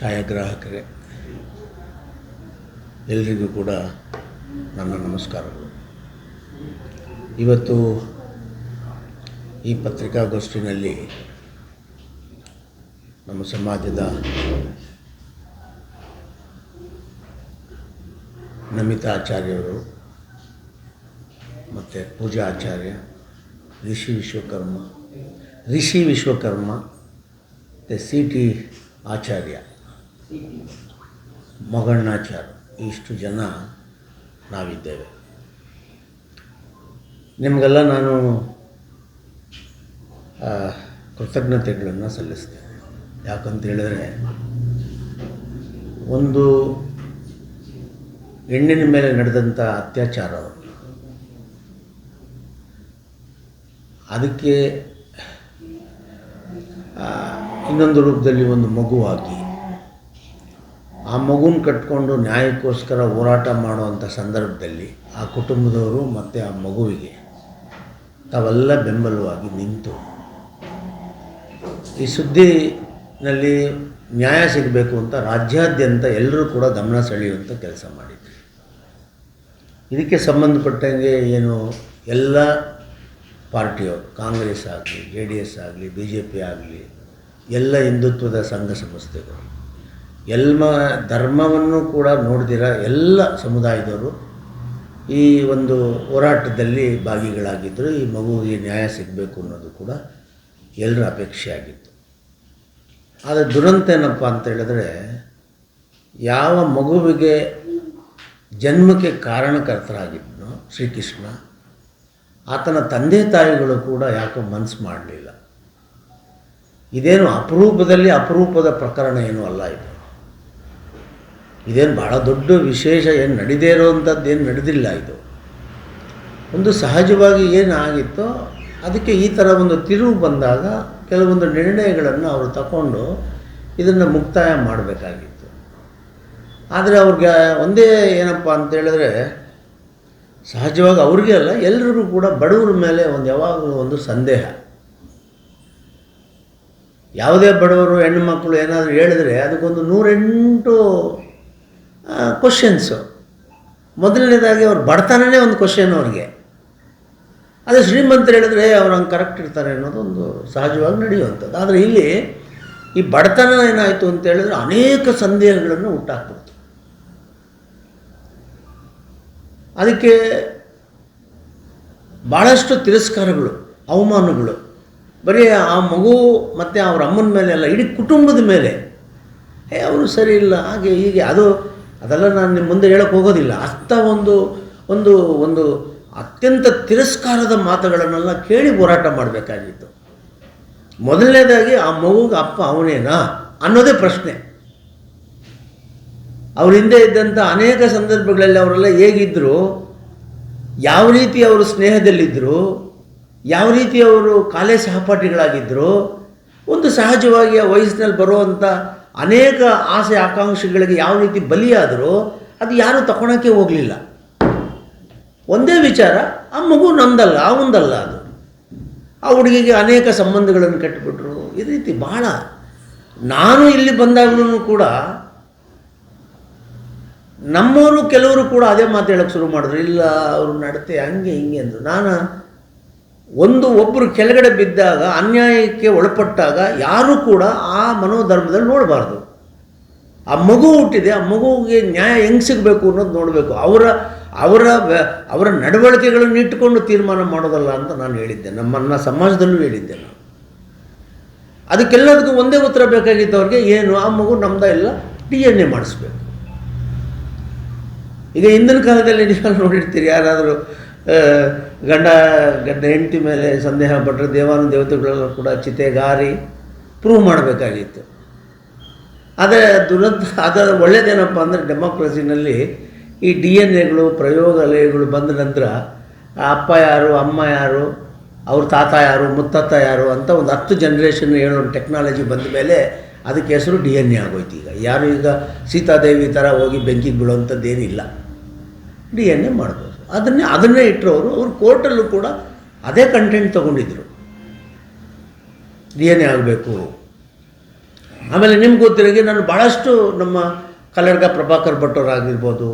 ಛಾಯಾಗ್ರಾಹಕರೇ, ಎಲ್ರಿಗೂ ಕೂಡ ನನ್ನ ನಮಸ್ಕಾರಗಳು. ಇವತ್ತು ಈ ಪತ್ರಿಕಾಗೋಷ್ಠಿನಲ್ಲಿ ನಮ್ಮ ಸಮಾಜದ ನಮಿತಾ ಆಚಾರ್ಯರು ಮತ್ತು ಪೂಜಾ ಆಚಾರ್ಯ, ರಿಷಿ ವಿಶ್ವಕರ್ಮ ರಿಷಿ ವಿಶ್ವಕರ್ಮ ಮತ್ತು ಸಿ ಟಿ ಆಚಾರ್ಯ ಮೊಗಣ್ಣಾಚಾರ್ಯ, ಇಷ್ಟು ಜನ ನಾವಿದ್ದೇವೆ. ನಿಮಗೆಲ್ಲ ನಾನು ಕೃತಜ್ಞತೆಗಳನ್ನು ಸಲ್ಲಿಸ್ತೇನೆ. ಯಾಕಂತ ಹೇಳಿದ್ರೆ, ಒಂದು ಹೆಣ್ಣಿನ ಮೇಲೆ ನಡೆದಂಥ ಅತ್ಯಾಚಾರ ಅದಕ್ಕೆ ಇನ್ನೊಂದು ರೂಪದಲ್ಲಿ ಒಂದು ಮಗುವಾಗಿ ಆ ಮಗುನ ಕಟ್ಕೊಂಡು ನ್ಯಾಯಕ್ಕೋಸ್ಕರ ಹೋರಾಟ ಮಾಡುವಂಥ ಸಂದರ್ಭದಲ್ಲಿ ಆ ಕುಟುಂಬದವರು ಮತ್ತು ಆ ಮಗುವಿಗೆ ತಾವೆಲ್ಲ ಬೆಂಬಲವಾಗಿ ನಿಂತು ಈ ಸುದ್ದಿನಲ್ಲಿ ನ್ಯಾಯ ಸಿಗಬೇಕು ಅಂತ ರಾಜ್ಯಾದ್ಯಂತ ಎಲ್ಲರೂ ಕೂಡ ಗಮನ ಸೆಳೆಯುವಂಥ ಕೆಲಸ ಮಾಡಿದ್ರು. ಇದಕ್ಕೆ ಸಂಬಂಧಪಟ್ಟಂಗೆ ಏನು ಎಲ್ಲ ಪಾರ್ಟಿಯವರು, ಕಾಂಗ್ರೆಸ್ ಆಗಲಿ, ಜೆ ಡಿ ಎಸ್ ಆಗಲಿ, ಬಿ ಜೆ ಪಿ ಆಗಲಿ ಎಲ್ಲ ಹಿಂದುತ್ವದ ಸಂಘ ಸಂಸ್ಥೆಗಳು ಎಲ್ಲ ಧರ್ಮವನ್ನು ಕೂಡ ನೋಡಿದಿರ ಎಲ್ಲ ಸಮುದಾಯದವರು ಈ ಒಂದು ಹೋರಾಟದಲ್ಲಿ ಭಾಗಿಗಳಾಗಿದ್ದರು ಈ ಮಗುವಿಗೆ ನ್ಯಾಯ ಸಿಗಬೇಕು ಅನ್ನೋದು ಕೂಡ ಎಲ್ಲರ ಅಪೇಕ್ಷೆ ಆಗಿತ್ತು ಆದರೆ ದುರಂತ ಏನಪ್ಪ ಅಂತ ಹೇಳಿದ್ರೆ ಯಾವ ಮಗುವಿಗೆ ಜನ್ಮಕ್ಕೆ ಕಾರಣಕರ್ತರಾಗಿದ್ದನು ಶ್ರೀಕೃಷ್ಣ, ಆತನ ತಂದೆ ತಾಯಿಗಳು ಕೂಡ ಯಾಕೋ ಮನಸ್ಸು ಮಾಡಲಿಲ್ಲ. ಇದೇನು ಅಪರೂಪದಲ್ಲಿ ಅಪರೂಪದ ಪ್ರಕರಣ ಏನೂ ಅಲ್ಲ ಇದು. ಇದೇನು ಭಾಳ ದೊಡ್ಡ ವಿಶೇಷ, ಏನು ನಡೀದೇ ಇರೋವಂಥದ್ದು ಏನು ನಡೆದಿಲ್ಲ ಇದು. ಒಂದು ಸಹಜವಾಗಿ ಏನಾಗಿತ್ತೋ ಅದಕ್ಕೆ ಈ ಥರ ಒಂದು ತಿರುವು ಬಂದಾಗ ಕೆಲವೊಂದು ನಿರ್ಣಯಗಳನ್ನು ಅವರು ತಗೊಂಡು ಇದನ್ನು ಮುಕ್ತಾಯ ಮಾಡಬೇಕಾಗಿತ್ತು. ಆದರೆ ಅವ್ರಿಗೆ ಒಂದೇ ಏನಪ್ಪ ಅಂತ ಹೇಳಿದ್ರೆ, ಸಹಜವಾಗಿ ಅವ್ರಿಗೆ ಅಲ್ಲ ಎಲ್ಲರಿಗೂ ಕೂಡ ಬಡವರ ಮೇಲೆ ಒಂದು ಯಾವಾಗಲೂ ಒಂದು ಸಂದೇಹ. ಯಾವುದೇ ಬಡವರು, ಹೆಣ್ಣು ಮಕ್ಕಳು ಏನಾದರೂ ಹೇಳಿದ್ರೆ ಅದಕ್ಕೊಂದು ನೂರೆಂಟು ಕ್ವಶನ್ಸು ಮೊದಲನೇದಾಗಿ ಅವ್ರ ಬಡತನನೇ ಒಂದು ಕ್ವಶನ್ ಅವ್ರಿಗೆ. ಅದೇ ಶ್ರೀಮಂತರು ಹೇಳಿದ್ರೆ ಅವ್ರು ಹಂಗೆ ಕರೆಕ್ಟ್ ಇರ್ತಾರೆ ಅನ್ನೋದು ಒಂದು ಸಹಜವಾಗಿ ನಡೆಯುವಂಥದ್ದು. ಆದರೆ ಇಲ್ಲಿ ಈ ಬಡತನ ಏನಾಯಿತು ಅಂತ ಹೇಳಿದ್ರೆ ಅನೇಕ ಸಂದೇಹಗಳನ್ನು ಹುಟ್ಟಾಕ್ಬಿಡ್ತು. ಅದಕ್ಕೆ ಭಾಳಷ್ಟು ತಿರಸ್ಕಾರಗಳು, ಅವಮಾನಗಳು. ಬರೀ ಆ ಮಗು ಮತ್ತು ಅವ್ರ ಅಮ್ಮನ ಮೇಲೆ ಅಲ್ಲ, ಇಡೀ ಕುಟುಂಬದ ಮೇಲೆ. ಏ ಅವರು ಸರಿ ಇಲ್ಲ, ಹಾಗೆ ಹೀಗೆ. ಅದು ಅದೆಲ್ಲ ನಾನು ನಿಮ್ಮ ಮುಂದೆ ಹೇಳಕ್ಕೆ ಹೋಗೋದಿಲ್ಲ. ಅಷ್ಟ ಒಂದು ಒಂದು ಒಂದು ಅತ್ಯಂತ ತಿರಸ್ಕಾರದ ಮಾತುಗಳನ್ನೆಲ್ಲ ಕೇಳಿ ಹೋರಾಟ ಮಾಡಬೇಕಾಗಿತ್ತು. ಮೊದಲನೇದಾಗಿ ಆ ಮಗುಗೆ ಅಪ್ಪ ಅವನೇನಾ ಅನ್ನೋದೇ ಪ್ರಶ್ನೆ. ಅವ್ರ ಹಿಂದೆ ಇದ್ದಂಥ ಅನೇಕ ಸಂದರ್ಭಗಳಲ್ಲಿ ಅವರೆಲ್ಲ ಹೇಗಿದ್ದರು ಯಾವ ರೀತಿ ಅವರು ಸ್ನೇಹದಲ್ಲಿದ್ದರು ಯಾವ ರೀತಿ ಅವರು ಕಾಲೇಜ್ ಸಹಪಾಠಿಗಳಾಗಿದ್ದರು ಒಂದು ಸಹಜವಾಗಿ ಆ ವಯಸ್ಸಿನಲ್ಲಿ ಬರುವಂಥ ಅನೇಕ ಆಸೆ ಆಕಾಂಕ್ಷೆಗಳಿಗೆ ಯಾವ ರೀತಿ ಬಲಿಯಾದರೂ ಅದು ಯಾರೂ ತಗೊಳಕ್ಕೆ ಹೋಗಲಿಲ್ಲ. ಒಂದೇ ವಿಚಾರ, ಆ ಮಗು ಆ ಒಂದಲ್ಲ ಅದು. ಆ ಹುಡುಗಿಗೆ ಅನೇಕ ಸಂಬಂಧಗಳನ್ನು ಕಟ್ಟಿಬಿಟ್ರು. ಈ ರೀತಿ ಭಾಳ ನಾನು ಇಲ್ಲಿ ಬಂದಾಗಲೂ ಕೂಡ ನಮ್ಮವರು ಕೆಲವರು ಕೂಡ ಅದೇ ಮಾತು ಹೇಳೋಕ್ಕೆ ಶುರು ಮಾಡಿದ್ರು. ಇಲ್ಲ, ಅವರು ನಡತೆ ಹಂಗೆ ಹಿಂಗೆ ಅಂದರು. ನಾನು ಒಂದು ಒಬ್ಬರು ಕೆಳಗಡೆ ಬಿದ್ದಾಗ, ಅನ್ಯಾಯಕ್ಕೆ ಒಳಪಟ್ಟಾಗ ಯಾರೂ ಕೂಡ ಆ ಮನೋಧರ್ಮದಲ್ಲಿ ನೋಡಬಾರ್ದು. ಆ ಮಗು ಹುಟ್ಟಿದೆ, ಆ ಮಗುವಿಗೆ ನ್ಯಾಯ ಹೆಂಗೆ ಸಿಗಬೇಕು ಅನ್ನೋದು ನೋಡಬೇಕು. ಅವರ ಅವರ ಅವರ ನಡವಳಿಕೆಗಳನ್ನು ಇಟ್ಟುಕೊಂಡು ತೀರ್ಮಾನ ಮಾಡೋದಲ್ಲ ಅಂತ ನಾನು ಹೇಳಿದ್ದೆ. ನಮ್ಮನ್ನ ಸಮಾಜದಲ್ಲೂ ಹೇಳಿದ್ದೆ ನಾನು. ಅದಕ್ಕೆಲ್ಲದಕ್ಕೂ ಒಂದೇ ಉತ್ತರ ಬೇಕಾಗಿತ್ತು ಅವ್ರಿಗೆ, ಏನು, ಆ ಮಗು ನಮ್ದ ಇಲ್ಲ ಡಿ ಎನ್ ಎ ಮಾಡಿಸ್ಬೇಕು. ಈಗ ಹಿಂದಿನ ಕಾಲದಲ್ಲಿ ನೀವು ನೋಡಿರ್ತೀರಿ, ಯಾರಾದರೂ ಗಂಡ ಗಂಡ ಹೆಂಡತಿ ಮೇಲೆ ಸಂದೇಹ ಪಟ್ಟರೆ ದೇವಾನು ದೇವತೆಗಳೆಲ್ಲ ಕೂಡ ಚಿತೆಗಾರಿ ಪ್ರೂವ್ ಮಾಡಬೇಕಾಗಿತ್ತು. ಆದರೆ ದುರಂತ ಅದರ ಒಳ್ಳೆಯದೇನಪ್ಪ ಅಂದರೆ ಡೆಮೋಕ್ರಸಿನಲ್ಲಿ ಈ ಡಿ ಎನ್ ಎಗಳು ಪ್ರಯೋಗಾಲಯಗಳು ಬಂದ ನಂತರ ಅಪ್ಪ ಯಾರು, ಅಮ್ಮ ಯಾರು, ಅವ್ರ ತಾತ ಯಾರು, ಮುತ್ತಾತ ಯಾರು ಅಂತ ಒಂದು ಹತ್ತು ಜನ್ರೇಷನ್ ಹೇಳೋ ಟೆಕ್ನಾಲಜಿ ಬಂದ ಮೇಲೆ ಅದಕ್ಕೆ ಹೆಸರು ಡಿ ಎನ್ ಎ ಆಗೋಯ್ತು ಈಗ. ಯಾರು ಈಗ ಸೀತಾದೇವಿ ಥರ ಹೋಗಿ ಬೆಂಕಿಗೆ ಬೀಳುವಂಥದ್ದೇನಿಲ್ಲ. ಡಿ ಎನ್ ಎ ಮಾಡ್ಬೋದು. ಅದನ್ನೇ ಅದನ್ನೇ ಇಟ್ಟರು ಅವರು ಕೋರ್ಟಲ್ಲೂ ಕೂಡ ಅದೇ ಕಂಟೆಂಟ್ ತೊಗೊಂಡಿದ್ರು. ಡಿ ಆಗಬೇಕು? ಆಮೇಲೆ ನಿಮ್ಗೆ ಗೊತ್ತಿರೋಂಗೆ ನಾನು ಭಾಳಷ್ಟು ನಮ್ಮ ಕಲರ್ಗ ಪ್ರಭಾಕರ್ ಭಟ್ಟವರಾಗಿರ್ಬೋದು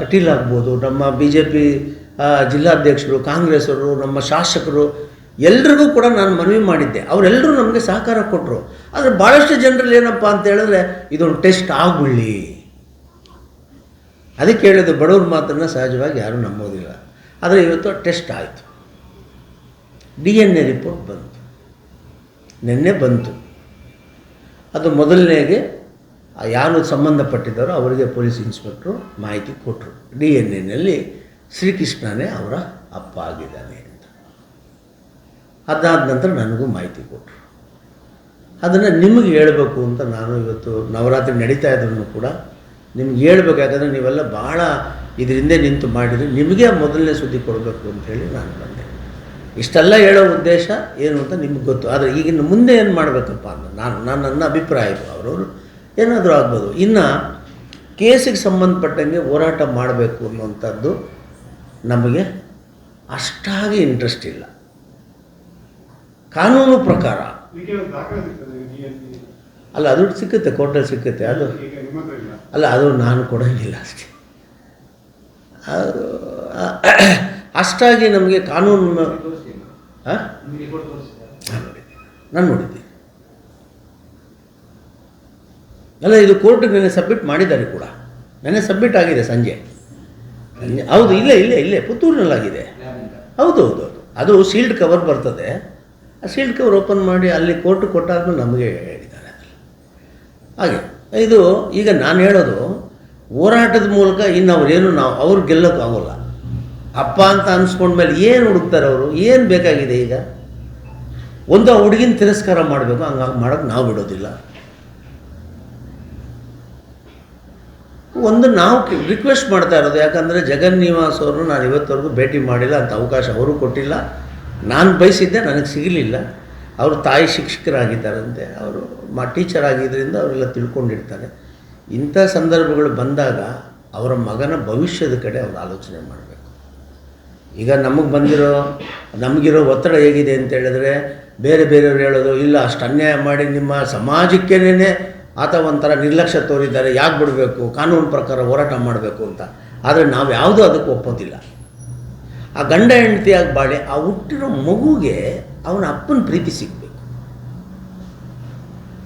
ಕಟೀಲ್ ಆಗ್ಬೋದು, ನಮ್ಮ ಬಿ ಜೆ ಪಿ ಜಿಲ್ಲಾಧ್ಯಕ್ಷರು, ಕಾಂಗ್ರೆಸ್ಸವರು, ನಮ್ಮ ಶಾಸಕರು, ಎಲ್ರಿಗೂ ಕೂಡ ನಾನು ಮನವಿ ಮಾಡಿದ್ದೆ. ಅವರೆಲ್ಲರೂ ನಮಗೆ ಸಹಕಾರ ಕೊಟ್ಟರು ಆದರೆ ಭಾಳಷ್ಟು ಜನರಲ್ಲಿ ಏನಪ್ಪ ಅಂತ ಹೇಳಿದ್ರೆ, ಇದೊಂದು ಟೆಸ್ಟ್ ಆಗ್ಬಿಡ್ಲಿ. ಅದಕ್ಕೆ ಹೇಳಿದ್ದು ಬಡವ್ರ ಮಾತನ್ನು ಸಹಜವಾಗಿ ಯಾರೂ ನಂಬೋದಿಲ್ಲ. ಆದರೆ ಇವತ್ತು ಟೆಸ್ಟ್ ಆಯಿತು. ಡಿ ಎನ್ ಎ ರಿಪೋರ್ಟ್ ಬಂತು. ನಿನ್ನೆ ಬಂತು. ಅದು ಮೊದಲನೇಗೆ ಯಾರು ಸಂಬಂಧಪಟ್ಟಿದ್ದಾರೋ ಅವರಿಗೆ ಪೊಲೀಸ್ ಇನ್ಸ್ಪೆಕ್ಟ್ರು ಮಾಹಿತಿ ಕೊಟ್ಟರು ಡಿ ಎನ್ ಎನಲ್ಲಿ ಶ್ರೀಕೃಷ್ಣನೇ ಅವರ ಅಪ್ಪ ಆಗಿದ್ದಾನೆ ಅಂತ. ಅದಾದ ನಂತರ ನನಗೂ ಮಾಹಿತಿ ಕೊಟ್ಟರು ಅದನ್ನು ನಿಮಗೆ ಹೇಳಬೇಕು ಅಂತ ನಾನು ಇವತ್ತು ನವರಾತ್ರಿ ನಡೀತಾ ಇದ್ರೂ ಕೂಡ ನಿಮ್ಗೆ ಹೇಳ್ಬೇಕು ನೀವೆಲ್ಲ ಭಾಳ ಇದರಿಂದ ನಿಂತು ಮಾಡಿದರೆ ನಿಮಗೆ ಮೊದಲನೇ ಸುದ್ದಿ ಕೊಡಬೇಕು ಅಂತೇಳಿ ನಾನು ಬಂದೆ. ಇಷ್ಟೆಲ್ಲ ಹೇಳೋ ಉದ್ದೇಶ ಏನು ಅಂತ ನಿಮ್ಗೆ ಗೊತ್ತು. ಆದರೆ ಈಗಿನ ಮುಂದೆ ಏನು ಮಾಡಬೇಕಪ್ಪ ಅಂತ ನಾನು ನಾನು ನನ್ನ ಅಭಿಪ್ರಾಯ ಇದು. ಅವರವರು ಏನಾದರೂ ಆಗ್ಬೋದು. ಇನ್ನು ಕೇಸಿಗೆ ಸಂಬಂಧಪಟ್ಟಂಗೆ ಹೋರಾಟ ಮಾಡಬೇಕು ಅನ್ನುವಂಥದ್ದು ನಮಗೆ ಅಷ್ಟಾಗಿ ಇಂಟ್ರೆಸ್ಟ್ ಇಲ್ಲ. ಕಾನೂನು ಪ್ರಕಾರ ಅಲ್ಲ, ಅದು ಸಿಕ್ಕುತ್ತೆ ಕೋರ್ಟಲ್ಲಿ ಸಿಕ್ಕುತ್ತೆ, ಅದು ಅಲ್ಲ, ಅದು ನಾನು ಕೊಡೋಂಗಿಲ್ಲ ಅಷ್ಟೇ. ಅದು, ಅಷ್ಟಾಗಿ ನಮಗೆ ಕಾನೂನು ಹಾಂ ನಾನು ನೋಡಿದ್ದೀನಿ ಅಲ್ಲ, ಇದು ಕೋರ್ಟಿಗೆ ನೆನೆ ಸಬ್ಮಿಟ್ ಮಾಡಿದ್ದಾರೆ ಕೂಡ. ನೆನೆ ಸಬ್ಮಿಟ್ ಆಗಿದೆ ಸಂಜೆ. ಹೌದು, ಇಲ್ಲೇ ಇಲ್ಲೇ ಇಲ್ಲೇ, ಪುತ್ತೂರಿನಲ್ಲಾಗಿದೆ. ಹೌದು ಹೌದು ಅದು ಸೀಲ್ಡ್ ಕವರ್ ಬರ್ತದೆ. ಆ ಸೀಲ್ಡ್ ಕವರ್ ಓಪನ್ ಮಾಡಿ ಅಲ್ಲಿ ಕೋರ್ಟ್ ಕೊಟ್ಟಾದ್ಮೇಲೆ ನಮಗೆ ಹೇಳಿದ್ದಾರೆ. ಹಾಗೆ. ಇದು ಈಗ ನಾನು ಹೇಳೋದು, ಹೋರಾಟದ ಮೂಲಕ ಇನ್ನು ಅವರೇನು ನಾವು ಅವ್ರು ಗೆಲ್ಲೋಕ್ಕಾಗೋಲ್ಲ ಅಪ್ಪ ಅಂತ ಅನ್ಸ್ಕೊಂಡ್ಮೇಲೆ ಏನು ಹುಡುಕ್ತಾರೆ ಅವರು? ಏನು ಬೇಕಾಗಿದೆ ಈಗ? ಒಂದು ಆ ಹುಡುಗಿನ ತಿರಸ್ಕಾರ ಮಾಡಬೇಕು ಹಂಗಾಗಿ ಮಾಡೋಕ್ಕೆ ನಾವು ಬಿಡೋದಿಲ್ಲ. ಒಂದು ನಾವು ರಿಕ್ವೆಸ್ಟ್ ಮಾಡ್ತಾ ಇರೋದು, ಯಾಕಂದರೆ ಜಗನ್ ನಿವಾಸ್ ಅವ್ರನ್ನ ನಾನು ಇವತ್ತವರೆಗೂ ಭೇಟಿ ಮಾಡಿಲ್ಲ ಅಂತ ಅವಕಾಶ ಅವರು ಕೊಟ್ಟಿಲ್ಲ. ನಾನು ಬಯಸಿದ್ದೆ ನನಗೆ ಸಿಗಲಿಲ್ಲ. ಅವರು ತಾಯಿ ಶಿಕ್ಷಕರಾಗಿದ್ದಾರಂತೆ, ಅವರು ಮ ಟೀಚರ್ ಆಗಿದ್ದರಿಂದ ಅವರೆಲ್ಲ ತಿಳ್ಕೊಂಡಿರ್ತಾರೆ. ಇಂಥ ಸಂದರ್ಭಗಳು ಬಂದಾಗ ಅವರ ಮಗನ ಭವಿಷ್ಯದ ಕಡೆ ಅವರು ಆಲೋಚನೆ ಮಾಡಬೇಕು. ಈಗ ನಮಗೆ ಬಂದಿರೋ, ನಮಗಿರೋ ಒತ್ತಡ ಹೇಗಿದೆ ಅಂತ ಹೇಳಿದ್ರೆ, ಬೇರೆ ಬೇರೆಯವ್ರು ಹೇಳೋದು, ಇಲ್ಲ, ಅಷ್ಟು ಅನ್ಯಾಯ ಮಾಡಿ ನಿಮ್ಮ ಸಮಾಜಕ್ಕೇನೆ ಆತ ಒಂಥರ ನಿರ್ಲಕ್ಷ್ಯ ತೋರಿದ್ದಾರೆ, ಯಾಕೆ ಬಿಡಬೇಕು, ಕಾನೂನು ಪ್ರಕಾರ ಹೋರಾಟ ಮಾಡಬೇಕು ಅಂತ. ಆದರೆ ನಾವು ಯಾವುದೂ ಅದಕ್ಕೆ ಒಪ್ಪೋದಿಲ್ಲ. ಆ ಗಂಡ ಹೆಂಡತಿಯಾಗಿ ಬಾಳೆ ಆ ಹುಟ್ಟಿರೋ ಮಗುಗೆ ಅವನ ಅಪ್ಪನ ಪ್ರೀತಿ ಸಿಗಬೇಕು.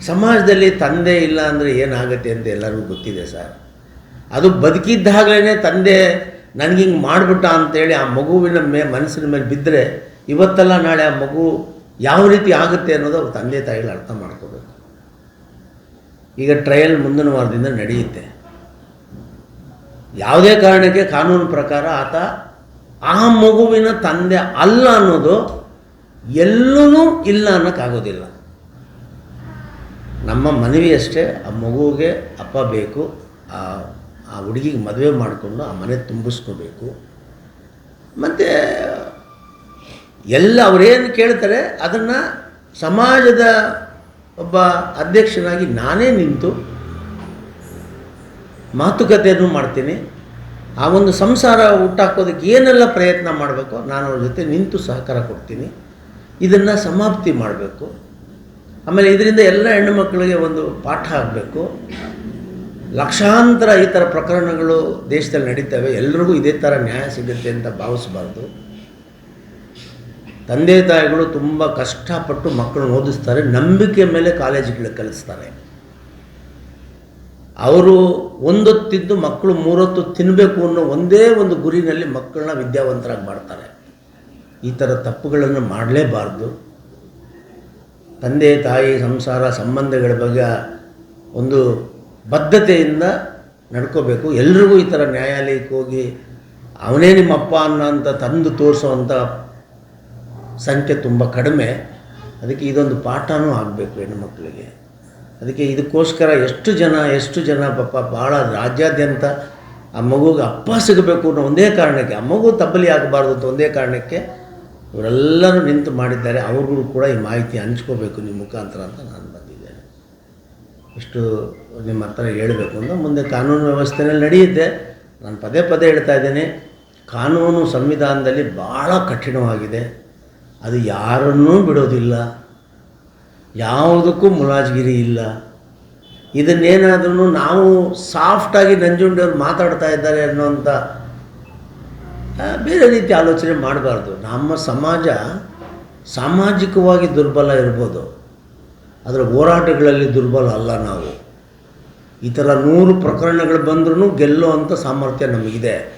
ಸಮಾಜದಲ್ಲಿ ತಂದೆ ಇಲ್ಲ ಅಂದರೆ ಏನಾಗುತ್ತೆ ಅಂತ ಎಲ್ಲರಿಗೂ ಗೊತ್ತಿದೆ ಸರ್. ಅದು ಬದುಕಿದ್ದಾಗಲೇ ತಂದೆ ನನಗೆ ಹಿಂಗೆ ಮಾಡಿಬಿಟ್ಟ ಅಂತೇಳಿ ಆ ಮಗುವಿನ ಮೇ, ಮನಸ್ಸಿನ ಮೇಲೆ ಬಿದ್ದರೆ ಇವತ್ತಲ್ಲ ನಾಳೆ ಆ ಮಗು ಯಾವ ರೀತಿ ಆಗುತ್ತೆ ಅನ್ನೋದು ಅವ್ರ ತಂದೆ ತಾಯಿಗಳು ಅರ್ಥ ಮಾಡ್ಕೋಬೇಕು. ಈಗ ಟ್ರಯಲ್ ಮುಂದಿನ ವಾರದಿಂದ ನಡೆಯುತ್ತೆ. ಯಾವುದೇ ಕಾರಣಕ್ಕೆ ಕಾನೂನು ಪ್ರಕಾರ ಆತ ಆ ಮಗುವಿನ ತಂದೆ ಅಲ್ಲ ಅನ್ನೋದು ಎಲ್ಲೂ ಇಲ್ಲ ಅನ್ನೋಕ್ಕಾಗೋದಿಲ್ಲ. ನಮ್ಮ ಮನವಿ ಅಷ್ಟೇ, ಆ ಮಗುವಿಗೆ ಅಪ್ಪ ಬೇಕು, ಆ ಆ ಹುಡುಗಿಗೆ ಮದುವೆ ಮಾಡಿಕೊಂಡು ಆ ಮನೆ ತುಂಬಿಸ್ಕೋಬೇಕು. ಮತ್ತು ಎಲ್ಲ ಅವರೇನು ಕೇಳ್ತಾರೆ, ಅದನ್ನು ಸಮಾಜದ ಒಬ್ಬ ಅಧ್ಯಕ್ಷನಾಗಿ ನಾನೇ ನಿಂತು ಮಾತುಕತೆಯನ್ನು ಮಾಡ್ತೀನಿ. ಆ ಒಂದು ಸಂಸಾರ ಹುಟ್ಟಾಕೋದಕ್ಕೆ ಏನೆಲ್ಲ ಪ್ರಯತ್ನ ಮಾಡಬೇಕೋ ನಾನು ಅವ್ರ ಜೊತೆ ನಿಂತು ಸಹಕಾರ ಕೊಡ್ತೀನಿ. ಇದನ್ನು ಸಮಾಪ್ತಿ ಮಾಡಬೇಕು. ಆಮೇಲೆ ಇದರಿಂದ ಎಲ್ಲ ಹೆಣ್ಣು ಮಕ್ಕಳಿಗೆ ಒಂದು ಪಾಠ ಆಗಬೇಕು. ಲಕ್ಷಾಂತರ ಈ ಥರ ಪ್ರಕರಣಗಳು ದೇಶದಲ್ಲಿ ನಡೀತವೆ. ಎಲ್ರಿಗೂ ಇದೇ ಥರ ನ್ಯಾಯ ಸಿಗುತ್ತೆ ಅಂತ ಭಾವಿಸಬಾರ್ದು. ತಂದೆ ತಾಯಿಗಳು ತುಂಬ ಕಷ್ಟಪಟ್ಟು ಮಕ್ಕಳನ್ನ ಓದಿಸ್ತಾರೆ. ನಂಬಿಕೆ ಮೇಲೆ ಕಾಲೇಜುಗಳಿಗೆ ಕಲಿಸ್ತಾರೆ. ಅವರು ಒಂದೊತ್ತಿದ್ದು ಮಕ್ಕಳು ಮೂರೊತ್ತು ತಿನ್ನಬೇಕು ಅನ್ನೋ ಒಂದೇ ಒಂದು ಗುರಿನಲ್ಲಿ ಮಕ್ಕಳನ್ನ ವಿದ್ಯಾವಂತರಾಗಿ ಮಾಡ್ತಾರೆ. ಈ ಥರ ತಪ್ಪುಗಳನ್ನು ಮಾಡಲೇಬಾರ್ದು. ತಂದೆ, ತಾಯಿ, ಸಂಸಾರ, ಸಂಬಂಧಗಳ ಬಗ್ಗೆ ಒಂದು ಬದ್ಧತೆಯಿಂದ ನಡ್ಕೋಬೇಕು. ಎಲ್ರಿಗೂ ಈ ಥರ ನ್ಯಾಯಾಲಯಕ್ಕೆ ಹೋಗಿ ಅವನೇ ನಿಮ್ಮಪ್ಪ ಅಂತ ತಂದು ತೋರಿಸೋವಂಥ ಸಂಖ್ಯೆ ತುಂಬ ಕಡಿಮೆ. ಅದಕ್ಕೆ ಇದೊಂದು ಪಾಠನೂ ಆಗಬೇಕು ಹೆಣ್ಣು ಮಕ್ಕಳಿಗೆ. ಅದಕ್ಕೆ ಇದಕ್ಕೋಸ್ಕರ ಎಷ್ಟು ಜನ ಎಷ್ಟು ಜನ ಪಾಪ ಭಾಳ ರಾಜ್ಯಾದ್ಯಂತ ಆ ಮಗುಗೆ ಅಪ್ಪ ಸಿಗಬೇಕು ಅನ್ನೋ ಒಂದೇ ಕಾರಣಕ್ಕೆ, ಆ ಮಗು ತಬ್ಬಲಿ ಆಗಬಾರ್ದು ಅಂತ ಒಂದೇ ಕಾರಣಕ್ಕೆ ಇವರೆಲ್ಲರೂ ನಿಂತು ಮಾಡಿದ್ದಾರೆ, ಅವ್ರಿಗೂ ಕೂಡ ಈ ಮಾಹಿತಿ ಹಂಚ್ಕೋಬೇಕು ನಿಮ್ಮ ಮುಖಾಂತರ ಅಂತ ನಾನು ಬಂದಿದ್ದೇನೆ. ಇಷ್ಟು ನಿಮ್ಮ ಹತ್ರ ಹೇಳಬೇಕು ಅಂತ ಮುಂದೆ ಕಾನೂನು ವ್ಯವಸ್ಥೆನಲ್ಲಿ ನಡೆಯುತ್ತೆ. ನಾನು ಪದೇ ಪದೇ ಹೇಳ್ತಾ ಇದ್ದೇನೆ, ಕಾನೂನು ಸಂವಿಧಾನದಲ್ಲಿ ಭಾಳ ಕಠಿಣವಾಗಿದೆ. ಅದು ಯಾರನ್ನೂ ಬಿಡೋದಿಲ್ಲ, ಯಾವುದಕ್ಕೂ ಮುಲಾಜ್ಗಿರಿ ಇಲ್ಲ. ಇದನ್ನೇನಾದ್ರೂ ನಾವು ಸಾಫ್ಟಾಗಿ ನಂಜುಂಡಿಯವ್ರು ಮಾತಾಡ್ತಾ ಇದ್ದಾರೆ ಅನ್ನೋಂಥ ಬೇರೆ ರೀತಿ ಆಲೋಚನೆ ಮಾಡಬಾರ್ದು. ನಮ್ಮ ಸಮಾಜ ಸಾಮಾಜಿಕವಾಗಿ ದುರ್ಬಲ ಇರ್ಬೋದು. ಅದರ ಹೋರಾಟಗಳಲ್ಲಿ ದುರ್ಬಲ ಅಲ್ಲ ನಾವು. ಈ ಥರ ನೂರು ಪ್ರಕರಣಗಳು ಬಂದ್ರೂ ಗೆಲ್ಲೋ ಅಂಥ ಸಾಮರ್ಥ್ಯ ನಮಗಿದೆ.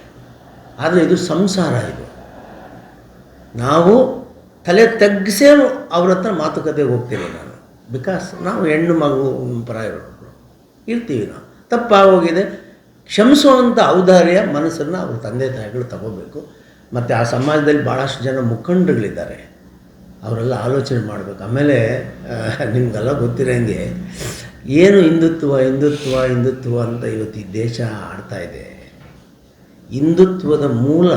ಆದರೆ ಇದು ಸಂಸಾರ ಇದು. ನಾವು ತಲೆ ತಗ್ಗಿಸೇ ಅವ್ರ ಹತ್ರ ಮಾತುಕತೆಗೆ ಹೋಗ್ತೀನಿ ನಾನು. ಬಿಕಾಸ್ ನಾವು ಹೆಣ್ಣು ಮಗು ಪ್ರಾಯರು ಇರ್ತೀವಿ ನಾವು. ತಪ್ಪಾಗೋಗಿದೆ. ಕ್ಷಮಿಸುವಂಥ ಔದಾರ್ಯ ಮನಸ್ಸನ್ನು ಅವ್ರ ತಂದೆ ತಾಯಿಗಳು ತಗೋಬೇಕು. ಮತ್ತು ಆ ಸಮಾಜದಲ್ಲಿ ಭಾಳಷ್ಟು ಜನ ಮುಖಂಡರುಗಳಿದ್ದಾರೆ. ಅವರೆಲ್ಲ ಆಲೋಚನೆ ಮಾಡಬೇಕು. ಆಮೇಲೆ ನಿಮಗೆಲ್ಲ ಗೊತ್ತಿರೋಂಗೆ ಏನು ಹಿಂದುತ್ವ ಹಿಂದುತ್ವ ಹಿಂದುತ್ವ ಅಂತ ಇವತ್ತು ಈ ದೇಶ ಆಡ್ತಾ ಇದೆ. ಹಿಂದುತ್ವದ ಮೂಲ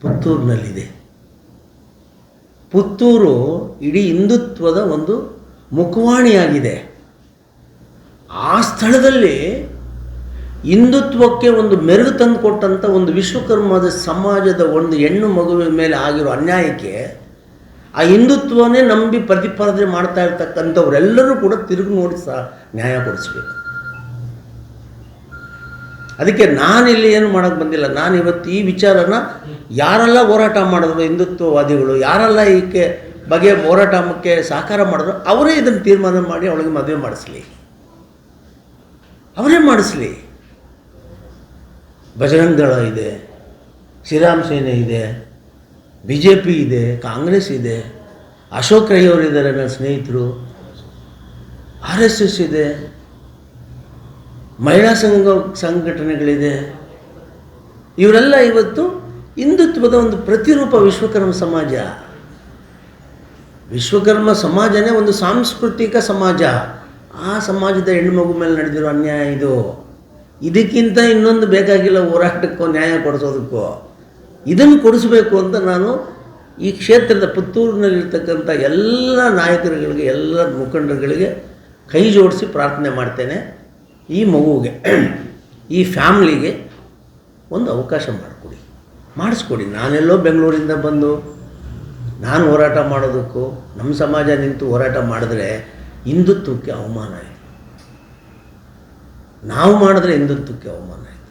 ಪುತ್ತೂರಿನಲ್ಲಿದೆ. ಪುತ್ತೂರು ಇಡೀ ಹಿಂದುತ್ವದ ಒಂದು ಮುಖವಾಣಿಯಾಗಿದೆ. ಆ ಸ್ಥಳದಲ್ಲಿ ಹಿಂದುತ್ವಕ್ಕೆ ಒಂದು ಮೆರುಗು ತಂದು ಕೊಟ್ಟಂಥ ಒಂದು ವಿಶ್ವಕರ್ಮದ ಸಮಾಜದ ಒಂದು ಹೆಣ್ಣು ಮಗುವಿನ ಮೇಲೆ ಆಗಿರೋ ಅನ್ಯಾಯಕ್ಕೆ ಆ ಹಿಂದುತ್ವನೇ ನಂಬಿ ಪ್ರತಿಪಾದನೆ ಮಾಡ್ತಾ ಇರ್ತಕ್ಕಂಥವರೆಲ್ಲರೂ ಕೂಡ ತಿರುಗಿ ನೋಡಿ ಸಹ ನ್ಯಾಯ ಕೊಡಿಸ್ಬೇಕು. ಅದಕ್ಕೆ ನಾನಿಲ್ಲಿ ಏನು ಮಾಡೋಕ್ಕೆ ಬಂದಿಲ್ಲ. ನಾನು ಇವತ್ತು ಈ ವಿಚಾರನ ಯಾರೆಲ್ಲ ಹೋರಾಟ ಮಾಡಿದ್ರು ಹಿಂದುತ್ವವಾದಿಗಳು, ಯಾರೆಲ್ಲ ಈಕೆ ಬಗೆ ಹೋರಾಟಕ್ಕೆ ಸಹಕಾರ ಮಾಡಿದ್ರು, ಅವರೇ ಇದನ್ನು ತೀರ್ಮಾನ ಮಾಡಿ ಅವಳಿಗೆ ಮದುವೆ ಮಾಡಿಸ್ಲಿ. ಅವರೇ ಮಾಡಿಸ್ಲಿ. ಬಜರಂಗ ದಳ ಇದೆ, ಶ್ರೀರಾಮ್ ಸೇನೆ ಇದೆ ಬಿ ಜೆ ಪಿ ಇದೆ, ಕಾಂಗ್ರೆಸ್ ಇದೆ, ಅಶೋಕ್ ರೈ ಅವರಿದ್ದಾರೆ ನನ್ನ ಸ್ನೇಹಿತರು, ಆರ್ ಎಸ್ ಎಸ್ ಇದೆ, ಮಹಿಳಾ ಸಂಘ, ಸಂಘಟನೆಗಳಿದೆ. ಇವರೆಲ್ಲ ಇವತ್ತು ಹಿಂದುತ್ವದ ಒಂದು ಪ್ರತಿರೂಪ ವಿಶ್ವಕರ್ಮ ಸಮಾಜ. ವಿಶ್ವಕರ್ಮ ಸಮಾಜನೇ ಒಂದು ಸಾಂಸ್ಕೃತಿಕ ಸಮಾಜ. ಆ ಸಮಾಜದ ಹೆಣ್ಮಗು ಮೇಲೆ ನಡೆದಿರೋ ಅನ್ಯಾಯ ಇದು. ಇದಕ್ಕಿಂತ ಇನ್ನೊಂದು ಬೇಕಾಗಿಲ್ಲ ಹೋರಾಟಕ್ಕೋ ನ್ಯಾಯ ಕೊಡಿಸೋದಕ್ಕೋ. ಇದನ್ನು ಕೊಡಿಸ್ಬೇಕು ಅಂತ ನಾನು ಈ ಕ್ಷೇತ್ರದ ಪುತ್ತೂರಿನಲ್ಲಿರ್ತಕ್ಕಂಥ ಎಲ್ಲ ನಾಯಕರುಗಳಿಗೆ, ಎಲ್ಲ ಮುಖಂಡರುಗಳಿಗೆ ಕೈ ಜೋಡಿಸಿ ಪ್ರಾರ್ಥನೆ ಮಾಡ್ತೇನೆ. ಈ ಮಗುವಿಗೆ, ಈ ಫ್ಯಾಮ್ಲಿಗೆ ಒಂದು ಅವಕಾಶ ಮಾಡಿಕೊಡಿ. ಮಾಡಿಸ್ಕೊಡಿ. ನಾನೆಲ್ಲೋ ಬೆಂಗಳೂರಿಂದ ಬಂದು ನಾನು ಹೋರಾಟ ಮಾಡೋದಕ್ಕೂ, ನಮ್ಮ ಸಮಾಜ ನಿಂತು ಹೋರಾಟ ಮಾಡಿದ್ರೆ ಹಿಂದುತ್ವಕ್ಕೆ ಅವಮಾನ ಇದೆ ನಾವು ಮಾಡಿದ್ರೆ ಹಿಂದುತ್ವಕ್ಕೆ ಅವಮಾನ ಆಯಿತು?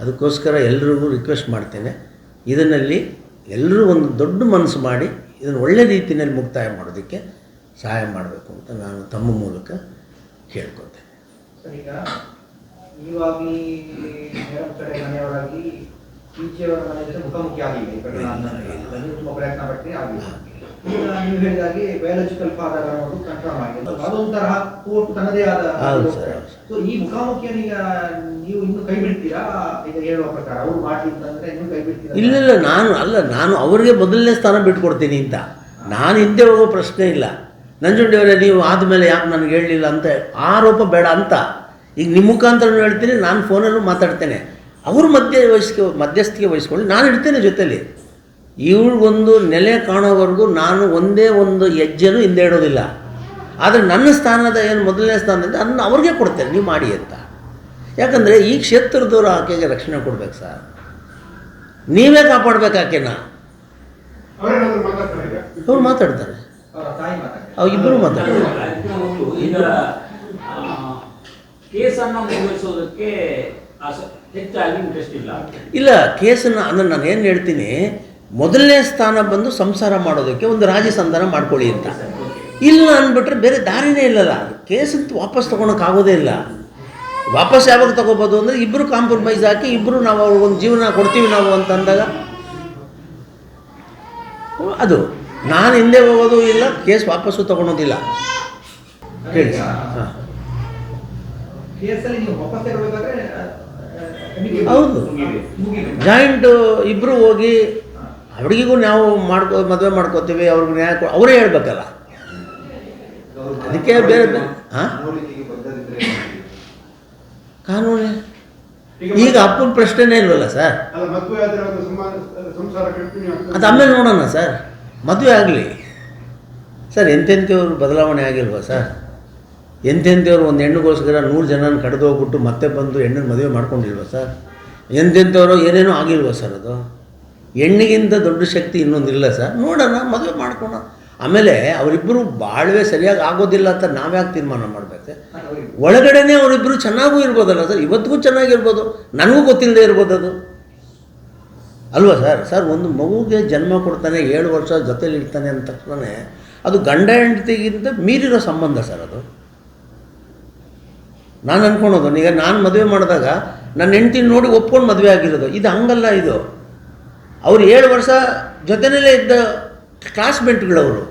ಅದಕ್ಕೋಸ್ಕರ ಎಲ್ರಿಗೂ ರಿಕ್ವೆಸ್ಟ್ ಮಾಡ್ತೇನೆ. ಇದರಲ್ಲಿ ಎಲ್ಲರೂ ಒಂದು ದೊಡ್ಡ ಮನಸ್ಸು ಮಾಡಿ ಇದನ್ನು ಒಳ್ಳೆ ರೀತಿಯಲ್ಲಿ ಮುಕ್ತಾಯ ಮಾಡೋದಕ್ಕೆ ಸಹಾಯ ಮಾಡಬೇಕು ಅಂತ ನಾನು ತಮ್ಮ ಮೂಲಕ ಕೇಳ್ಕೊತೇನೆ ಈಗ ಕಡೆ ಮನೆಯವರಾಗಿ ಈಚೆಯವರ ಜೊತೆ ಮುಖಾಮುಖಿ ಆಗಿದೆ. ಪ್ರಯತ್ನ ಪಟ್ಟರೆ ಆಗಿಲ್ಲ ಈಗ ನೀವು ಹೇಳಿದಾಗೆ ಬಯಾಲಜಿಕಲ್ ಫಾದರ್ ಅನ್ನೋದು ಕನ್ಫರ್ಮ್ ಆಗಿದೆ ಅದೊಂಥರ ಕೋರ್ಟ್ ತನ್ನದೇ ಆದ. ಸೊ ಈ ಮುಖಾಮುಖಿಯನ್ನು ಈಗ ನೀವು ಇನ್ನು ಕೈ ಬಿಡ್ತೀರಾ? ಈಗ ಹೇಳುವ ಪ್ರಕಾರ ಅವ್ರು ಮಾಡಿ ಅಂತಂದ್ರೆ ನೀವು ಕೈ ಬಿಡ್ತೀರಾ? ಇಲ್ಲ ಇಲ್ಲ ನಾನು ಅಲ್ಲ ನಾನು ಅವರಿಗೆ ಮೊದಲನೇ ಸ್ಥಾನ ಬಿಟ್ಕೊಡ್ತೀನಿ ಅಂತ. ನಾನು ಹಿಂದೆ ಹೋಗೋ ಪ್ರಶ್ನೆ ಇಲ್ಲ. ನಂಜುಂಡಿಯವರೇ ನೀವು ಆದಮೇಲೆ ಯಾಕೆ ನನಗೆ ಹೇಳಲಿಲ್ಲ ಅಂತ ಆರೋಪ ಬೇಡ ಅಂತ. ಈಗ ನಿಮ್ಮ ಮುಖಾಂತರ ಹೇಳ್ತೀನಿ ನಾನು ಫೋನಲ್ಲೂ ಮಾತಾಡ್ತೇನೆ. ಅವರು ಮಧ್ಯ ವಹಿಸ್ಕೊ ಮಧ್ಯಸ್ಥಿಕೆ ವಹಿಸ್ಕೊಳ್ಳಿ ನಾನು ಇಡ್ತೇನೆ ಜೊತೆಲಿ. ಇವಳಿಗೊಂದು ನೆಲೆ ಕಾಣೋವರೆಗೂ ನಾನು ಒಂದೇ ಒಂದು ಹೆಜ್ಜೆನೂ ಹಿಂದೆ ಇಡೋದಿಲ್ಲ. ಆದರೆ ನನ್ನ ಸ್ಥಾನದ ಏನು ಮೊದಲನೇ ಸ್ಥಾನದಿಂದ ಅದನ್ನು ಅವ್ರಿಗೆ ಕೊಡ್ತೇನೆ ನೀವು ಮಾಡಿ ಅಂತ. ಯಾಕಂದರೆ ಈ ಕ್ಷೇತ್ರದವರು ಆಕೆಗೆ ರಕ್ಷಣೆ ಕೊಡ್ಬೇಕು ಸರ್. ನೀವೇ ಕಾಪಾಡ್ಬೇಕು ಆಕೆನ. ಇವ್ರು ಮಾತಾಡ್ತಾರೆ. ಅವ್ರು ಇಬ್ಬರು ಮಾತಾಡ್ತಾರೆ. ಕೇಸನ್ನು ಮುಂದುವರಿಸೋದಕ್ಕೆ ಹೆಚ್ಚಾಗಿ ಇಂಟ್ರೆಸ್ಟ್ ಇಲ್ಲ. ಇಲ್ಲ ಕೇಸನ್ನು ಅಂದ್ರೆ ನಾನು ಏನು ಹೇಳ್ತೀನಿ ಮೊದಲನೇ ಸ್ಥಾನ ಬಂದು ಸಂಸಾರ ಮಾಡೋದಕ್ಕೆ ಒಂದು ರಾಜಿ ಸಂಧಾನ ಮಾಡ್ಕೊಳ್ಳಿ ಅಂತ. ಇಲ್ಲ ಅಂದ್ಬಿಟ್ರೆ ಬೇರೆ ದಾರಿನೇ ಇಲ್ಲಲ್ಲ. ಕೇಸಂತೂ ವಾಪಸ್ ತೊಗೊಳಕ್ಕಾಗೋದೇ ಇಲ್ಲ. ವಾಪಸ್ ಯಾವಾಗ ತೊಗೋಬೋದು ಅಂದರೆ ಇಬ್ಬರು ಕಾಂಪ್ರಮೈಸ್ ಹಾಕಿ ಇಬ್ಬರು ನಾವು ಅವ್ರಿಗೊಂದು ಜೀವನ ಕೊಡ್ತೀವಿ ನಾವು ಅಂತ ಅಂದಾಗ? ಅದು ನಾನು ಹಿಂದೆ ಹೋಗೋದು ಇಲ್ಲ ಕೇಸ್ ವಾಪಸ್ಸು ತಗೊಳೋದಿಲ್ಲ. ಹೇಳಿ. ಹೌದು. ಜಾಯಿಂಟ್ ಇಬ್ಬರು ಹೋಗಿ ಅವಳಿಗೂ ನಾವು ಮಾಡ್ಕೊ ಮದುವೆ ಮಾಡ್ಕೋತೀವಿ ಅವ್ರಿಗೆ ನ್ಯಾಯ ಕೊ ಅವರೇ ಹೇಳ್ಬೇಕಲ್ಲ. ಅದಕ್ಕೆ ಬೇರೆ ಬೇರೆ ಹಾಂ? ಕಾನೂನೇ. ಈಗ ಅಪ್ಪನ ಪ್ರಶ್ನೆನೇ ಇಲ್ವಲ್ಲ ಸರ್? ಅದು ಆಮೇಲೆ ನೋಡೋಣ ಸರ್. ಮದುವೆ ಆಗಲಿ. ಸರ್ ಎಂತೆಂಥವ್ರು ಬದಲಾವಣೆ ಆಗಿಲ್ವಾ ಸರ್? ಎಂತೆಂಥವ್ರು ಒಂದು ಹೆಣ್ಣುಗೋಸ್ಕರ ನೂರು ಜನನ ಕಡ್ದು ಹೋಗ್ಬಿಟ್ಟು ಮತ್ತೆ ಬಂದು ಹೆಣ್ಣನ್ನು ಮದುವೆ ಮಾಡ್ಕೊಂಡಿಲ್ವ ಸರ್? ಎಂತೆಂಥವ್ರು ಏನೇನೋ ಆಗಿಲ್ವಾ ಸರ್ ಅದು? ಹೆಣ್ಣಿಗಿಂತ ದೊಡ್ಡ ಶಕ್ತಿ ಇನ್ನೊಂದಿಲ್ಲ ಸರ್. ನೋಡೋಣ, ಮದುವೆ ಮಾಡ್ಕೊಣ ಆಮೇಲೆ ಅವರಿಬ್ಬರು ಬಾಳ್ವೆ ಸರಿಯಾಗಿ ಆಗೋದಿಲ್ಲ ಅಂತ ನಾವ್ಯಾಕೆ ತೀರ್ಮಾನ ಮಾಡಬೇಕು? ಒಳಗಡೆನೇ ಅವರಿಬ್ಬರು ಚೆನ್ನಾಗೂ ಇರ್ಬೋದಲ್ಲ ಸರ್? ಇವತ್ತಿಗೂ ಚೆನ್ನಾಗಿರ್ಬೋದು, ನನಗೂ ಗೊತ್ತಿಲ್ಲದೆ ಇರ್ಬೋದು ಅದು ಅಲ್ವಾ ಸರ್? ಸರ್, ಒಂದು ಮಗುಗೆ ಜನ್ಮ ಕೊಡ್ತಾನೆ, ಏಳು ವರ್ಷ ಜೊತೆಲಿ ಇರ್ತಾನೆ ಅಂದ ತಕ್ಷಣ ಅದು ಗಂಡ ಹೆಂಡತಿಗಿಂತ ಮೀರಿರೋ ಸಂಬಂಧ ಸರ್ ಅದು. ನಾನು ಅನ್ಕೊಳೋದು, ಈಗ ನಾನು ಮದುವೆ ಮಾಡಿದಾಗ ನನ್ನ ಹೆಂಡ್ತಿನ ನೋಡಿ ಒಪ್ಕೊಂಡು ಮದುವೆ ಆಗಿರೋದು. ಇದು ಹಂಗಲ್ಲ ಇದು. ಅವ್ರು ಏಳು ವರ್ಷ ಜೊತೆಯಲ್ಲೇ ಇದ್ದ ಕ್ಲಾಸ್ಮೇಟ್ಗಳವರು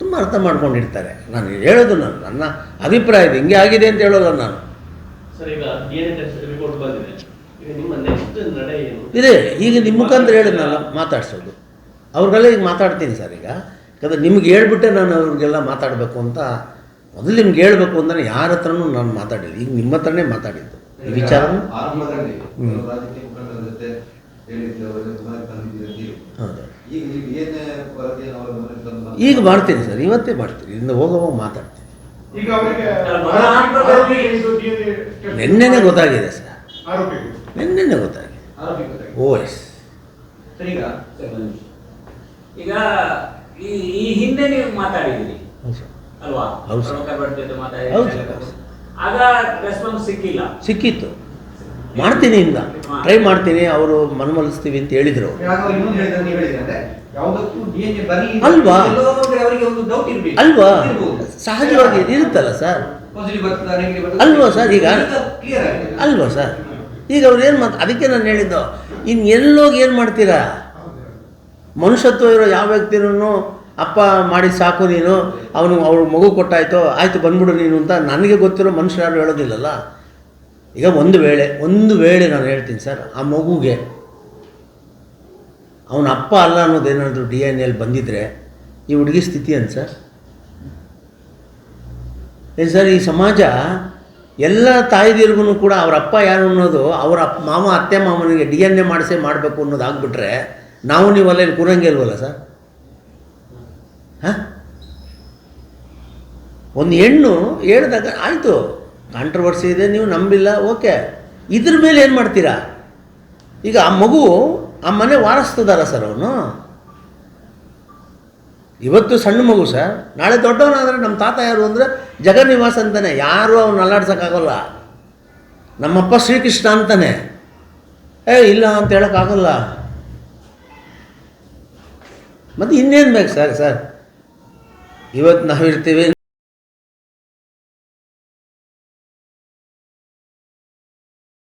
ತುಂಬ ಅರ್ಥ ಮಾಡ್ಕೊಂಡಿರ್ತಾರೆ. ನಾನು ಹೇಳೋದು ನಾನು ನನ್ನ ಅಭಿಪ್ರಾಯ ಇದೆ ಹಿಂಗೆ ಆಗಿದೆ ಅಂತ ಹೇಳೋಲ್ಲ ನಾನು. ಸರ್ ಈಗ ಡಿ ಎನ್ ರಿಪೋರ್ಟ್ ಬಂದಿದೆ. ಈಗ ನಿಮ್ಮ ನೆಕ್ಸ್ಟ್ ನಡೆ ಏನು? ಇದೆ ಈಗ ನಿಮ್ಮ ಮುಖಾಂತರ ಹೇಳಿದ್ನಲ್ಲ ಮಾತಾಡ್ಸೋದು. ಅವ್ರಿಗೆಲ್ಲ ಈಗ ಮಾತಾಡ್ತೀನಿ ಸರ್ ಈಗ. ಯಾಕಂದ್ರೆ ನಿಮ್ಗೆ ಹೇಳ್ಬಿಟ್ಟೆ ನಾನು ಅವ್ರಿಗೆಲ್ಲ ಮಾತಾಡಬೇಕು ಅಂತ. ಮೊದಲು ನಿಮ್ಗೆ ಹೇಳಬೇಕು ಅಂದರೆ ಯಾರ ಹತ್ರನೂ ನಾನು ಮಾತಾಡಿಲ್ಲ. ಈಗ ನಿಮ್ಮ ಹತ್ರನೇ ಮಾತಾಡಿದ್ದು. ಈ ವಿಚಾರನ? ಈಗ ನೀವು ಏನೇ ವರದಿಯನ್ನು ಅವರ ಮನೆಗೆ ತಂದು ಈಗ ಮಾಡ್ತೀನಿ ಸರ್ ಇವತ್ತೇ ಮಾಡ್ತೀನಿ ಇನ್ನು ಹೋಗೋವಾಗ ಮಾತಾಡ್ತೀನಿ ನಿನ್ನೆನೆ ಗೊತ್ತಾಗಿದೆ ಸರ್. ನಿನ್ನೆನೆ ನಿನ್ನೆನೇ ಗೊತ್ತಾಗಿದೆ. ಓ ಎಸ್. ಸರ್ ಈಗ ಈ ಈ ಹಿಂದೆ ನೀವು ಮಾತಾಡಿದ್ದೀರಿ. ಅಲ್ವಾ? ಹೌದು ಆಗ ರೆಸ್ಪಾನ್ಸ್ ಸಿಕ್ಕಿಲ್ಲ. ಸಿಕ್ಕಿತ್ತು. ಮಾಡ್ತೀನಿ ಇಂದ. ಟ್ರೈ ಮಾಡ್ತೀನಿ ಅವರು ಮನವೊಲಿಸ್ತೀವಿ ಅಂತ ಹೇಳಿದರು ಅಲ್ವಾ? ಅಲ್ವಾ. ಸಹಜವಾಗಿ ಇರುತ್ತಲ್ಲ ಸರ್? ಅಲ್ವಾ ಸರ್, ಈಗ? ಅಲ್ವಾ ಸರ್? ಈಗ ಅವ್ರು ಏನು ಮಾತು ಅದಕ್ಕೆ ನಾನು ಹೇಳಿದ್ದು ಇನ್ನು ಎಲ್ಲೋಗಿ ಏನು ಮಾಡ್ತೀರಾ? ಮನುಷ್ಯತ್ವ ಇರೋ ಯಾವ ವ್ಯಕ್ತಿನೂ ಅಪ್ಪ ಮಾಡಿ ಸಾಕು ನೀನು ಅವನು ಅವ್ರ ಮಗು ಕೊಟ್ಟಾಯ್ತು ಆಯಿತು ಬಂದ್ಬಿಡು ನೀನು ಅಂತ ನನಗೆ ಗೊತ್ತಿರೋ ಮನುಷ್ಯರು ಯಾರು ಹೇಳೋದಿಲ್ಲಲ್ಲ? ಈಗ ಒಂದು ವೇಳೆ ಒಂದು ವೇಳೆ ನಾನು ಹೇಳ್ತೀನಿ ಸರ್, ಆ ಮಗುಗೆ ಅವನ ಅಪ್ಪ ಅಲ್ಲ ಅನ್ನೋದೇನಾದರೂ ಡಿ ಎನ್ ಎಲ್ಲಿ ಬಂದಿದ್ದರೆ ಈ ಹುಡುಗಿ ಸ್ಥಿತಿ ಅಂತ ಸರ್? ಏನು ಸರ್, ಈ ಸಮಾಜ ಎಲ್ಲ ತಾಯಿದಿರ್ಗೂ ಕೂಡ ಅವರ ಅಪ್ಪ ಯಾರು ಅನ್ನೋದು ಅವರ ಅಪ್ಪ ಮಾವ ಅತ್ತೆ ಮಾವನಿಗೆ ಡಿ ಎನ್ ಎ ಮಾಡಿಸೇ ಮಾಡಬೇಕು ಅನ್ನೋದು ಆಗ್ಬಿಟ್ರೆ, ನಾವು ನೀವಲ್ಲ ಇಲ್ಲಿ ಕೂರಂಗೆ ಇಲ್ವಲ್ಲ ಸರ್? ಹಾಂ? ಒಂದು ಹೆಣ್ಣು ಹೇಳಿದಾಗ ಆಯಿತು. ಕಾಂಟ್ರವರ್ಸಿ ಇದೆ, ನೀವು ನಂಬಿಲ್ಲ, ಓಕೆ. ಇದ್ರ ಮೇಲೆ ಏನು ಮಾಡ್ತೀರಾ? ಈಗ ಆ ಮಗು, ಆ ಮನೆ ವಾರಸ್ತದಾರ ಸರ್ ಅವನು. ಇವತ್ತು ಸಣ್ಣ ಮಗು ಸರ್, ನಾಳೆ ದೊಡ್ಡವನಾದರೆ ನಮ್ಮ ತಾತ ಯಾರು ಅಂದರೆ ಜಗನ್ನಿವಾಸ ಅಂತಾನೆ, ಯಾರು ಅವ್ನು ಅಲ್ಲಾಡ್ಸೋಕ್ಕಾಗಲ್ಲ. ನಮ್ಮಪ್ಪ ಶ್ರೀಕೃಷ್ಣ ಅಂತಾನೆ. ಏ, ಇಲ್ಲ ಅಂತ ಹೇಳೋಕ್ಕಾಗಲ್ಲ. ಮತ್ತು ಇನ್ನೇನು ಬೇಕು ಸರ್ ಸರ್? ಇವತ್ತು ನಾವಿರ್ತೀವಿ